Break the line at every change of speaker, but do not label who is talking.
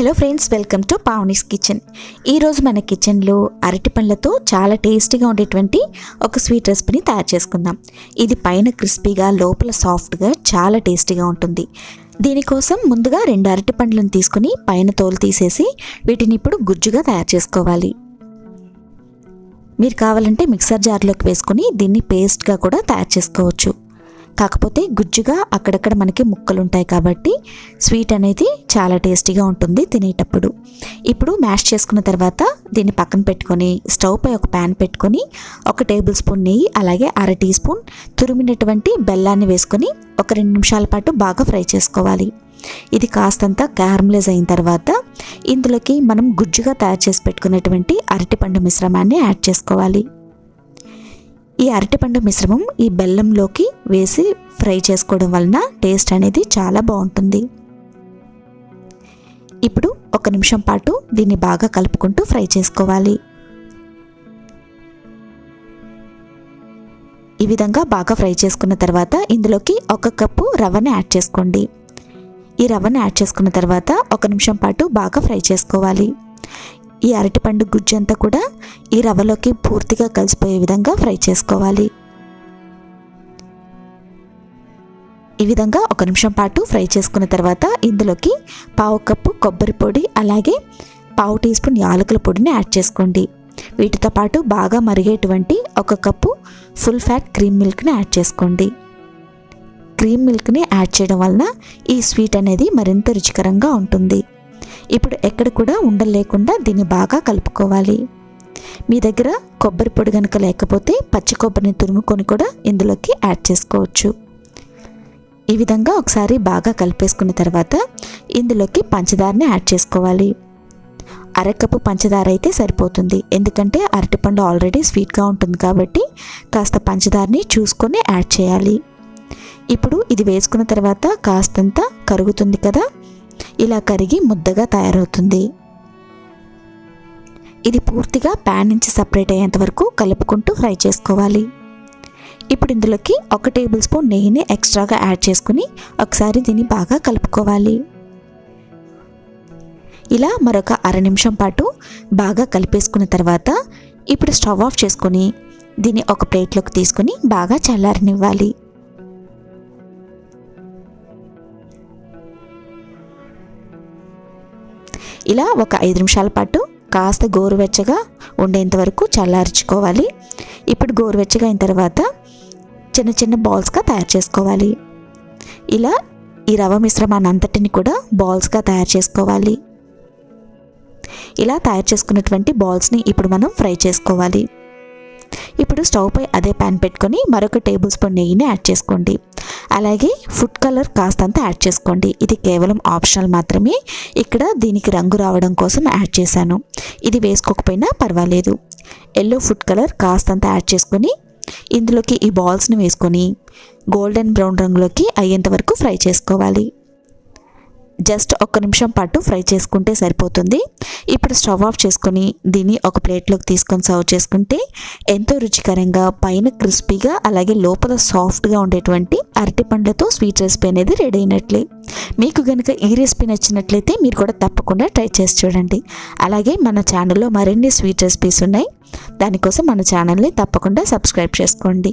Hello friends welcome to Pavani's kitchen. ఈరోజు మన కిచెన్లో అరటి పండ్లతో చాలా టేస్టీగా ఉండేటువంటి ఒక స్వీట్ రెసిపీని తయారు చేసుకుందాం. ఇది పైన క్రిస్పీగా లోపల సాఫ్ట్గా చాలా టేస్టీగా ఉంటుంది. దీనికోసం ముందుగా రెండు అరటి పండ్లను తీసుకుని పైన తోలు తీసేసి వీటిని ఇప్పుడు గుజ్జుగా తయారు చేసుకోవాలి. మీరు కావాలంటే మిక్సర్ జార్లోకి వేసుకుని దీన్ని పేస్ట్గా కూడా తయారు చేసుకోవచ్చు. కాకపోతే గుజ్జుగా అక్కడక్కడ మనకి ముక్కలు ఉంటాయి కాబట్టి స్వీట్ అనేది చాలా టేస్టీగా ఉంటుంది తినేటప్పుడు. ఇప్పుడు మ్యాష్ చేసుకున్న తర్వాత దీన్ని పక్కన పెట్టుకొని స్టవ్ పై ఒక ప్యాన్ పెట్టుకొని ఒక టేబుల్ స్పూన్ నెయ్యి అలాగే అర టీ స్పూన్ తురిమినటువంటి బెల్లాన్ని వేసుకొని ఒక రెండు నిమిషాల పాటు బాగా ఫ్రై చేసుకోవాలి. ఇది కాస్తంత క్యారమలైజ్ అయిన తర్వాత ఇందులోకి మనం గుజ్జుగా తయారు చేసి పెట్టుకున్నటువంటి అరటిపండు మిశ్రమాన్ని యాడ్ చేసుకోవాలి. ఈ అరటిపండు మిశ్రమం ఈ బెల్లంలోకి వేసి ఫ్రై చేసుకోవడం వలన టేస్ట్ అనేది చాలా బాగుంటుంది. ఇప్పుడు ఒక నిమిషం పాటు దీన్ని బాగా కలుపుకుంటూ ఫ్రై చేసుకోవాలి. ఈ విధంగా బాగా ఫ్రై చేసుకున్న తర్వాత ఇందులోకి ఒక కప్పు రవ్వని యాడ్ చేసుకోండి. ఈ రవ్వని యాడ్ చేసుకున్న తర్వాత ఒక నిమిషం పాటు బాగా ఫ్రై చేసుకోవాలి. ఈ అరటిపండు గుజ్జు అంతా కూడా ఈ రవ్వలోకి పూర్తిగా కలిసిపోయే విధంగా ఫ్రై చేసుకోవాలి. ఈ విధంగా ఒక నిమిషం పాటు ఫ్రై చేసుకున్న తర్వాత ఇందులోకి పావు కప్పు కొబ్బరి పొడి అలాగే పావు టీ స్పూన్ యాలకుల పొడిని యాడ్ చేసుకోండి. వీటితో పాటు బాగా మరిగేటువంటి ఒక కప్పు ఫుల్ ఫ్యాట్ క్రీమ్ మిల్క్ని యాడ్ చేసుకోండి. క్రీమ్ మిల్క్ని యాడ్ చేయడం వలన ఈ స్వీట్ అనేది మరింత రుచికరంగా ఉంటుంది. ఇప్పుడు ఎక్కడ కూడా ఉండలేకుండా దీన్ని బాగా కలుపుకోవాలి. మీ దగ్గర కొబ్బరి పొడి కనుక లేకపోతే పచ్చి కొబ్బరిని తురుముకొని కూడా ఇందులోకి యాడ్ చేసుకోవచ్చు. ఈ విధంగా ఒకసారి బాగా కలిపేసుకున్న తర్వాత ఇందులోకి పంచదారని యాడ్ చేసుకోవాలి. అరకప్పు పంచదార అయితే సరిపోతుంది. ఎందుకంటే అరటిపండు ఆల్రెడీ స్వీట్గా ఉంటుంది కాబట్టి కాస్త పంచదారని చూసుకొని యాడ్ చేయాలి. ఇప్పుడు ఇది వేసుకున్న తర్వాత కాస్తంత కరుగుతుంది కదా? ఇలా కరిగి ముద్దగా తయారవుతుంది. ఇది పూర్తిగా ప్యాన్ నుంచి సపరేట్ అయ్యేంత వరకు కలుపుకుంటూ ఫ్రై చేసుకోవాలి. ఇప్పుడు ఇందులోకి ఒక టేబుల్ స్పూన్ నెయ్యిని ఎక్స్ట్రాగా యాడ్ చేసుకుని ఒకసారి దీన్ని బాగా కలుపుకోవాలి. ఇలా మరొక అర నిమిషం పాటు బాగా కలిపేసుకున్న తర్వాత ఇప్పుడు స్టవ్ ఆఫ్ చేసుకొని దీన్ని ఒక ప్లేట్లోకి తీసుకొని బాగా చల్లారనివ్వాలి. ఇలా ఒక ఐదు నిమిషాల పాటు కాస్త గోరువెచ్చగా ఉండేంత వరకు చల్లార్చుకోవాలి. ఇప్పుడు గోరువెచ్చగా అయిన తర్వాత చిన్న చిన్న బాల్స్గా తయారు చేసుకోవాలి. ఇలా ఈ రవ మిశ్రమాన్ని అంతటిని కూడా బాల్స్గా తయారు చేసుకోవాలి. ఇలా తయారు చేసుకున్నటువంటి బాల్స్ని ఇప్పుడు మనం ఫ్రై చేసుకోవాలి. ఇప్పుడు స్టవ్ పై అదే ప్యాన్ పెట్టుకొని మరొక టేబుల్ స్పూన్ నెయ్యిని యాడ్ చేసుకోండి. అలాగే ఫుడ్ కలర్ కాస్తంత యాడ్ చేసుకోండి. ఇది కేవలం ఆప్షనల్ మాత్రమే. ఇక్కడ దీనికి రంగు రావడం కోసం యాడ్ చేశాను. ఇది వేసుకోకపోయినా పర్వాలేదు. ఎల్లో ఫుడ్ కలర్ కాస్తంత యాడ్ చేసుకొని ఇందులోకి ఈ బాల్స్ని వేసుకొని గోల్డెన్ బ్రౌన్ రంగులోకి అయ్యేంత వరకు ఫ్రై చేసుకోవాలి. జస్ట్ ఒక్క నిమిషం పాటు ఫ్రై చేసుకుంటే సరిపోతుంది. ఇప్పుడు స్టవ్ ఆఫ్ చేసుకొని దీన్ని ఒక ప్లేట్లోకి తీసుకొని సర్వ్ చేసుకుంటే ఎంతో రుచికరంగా పైన క్రిస్పీగా అలాగే లోపల సాఫ్ట్గా ఉండేటువంటి అరటి పండ్లతో స్వీట్ రెసిపీ అనేది రెడీ అయినట్లే. మీకు కనుక ఈ రెసిపీ నచ్చినట్లయితే మీరు కూడా తప్పకుండా ట్రై చేసి చూడండి. అలాగే మన ఛానల్లో మరిన్ని స్వీట్ రెసిపీస్ ఉన్నాయి. దానికోసం మన ఛానల్ని తప్పకుండా సబ్స్క్రైబ్ చేసుకోండి.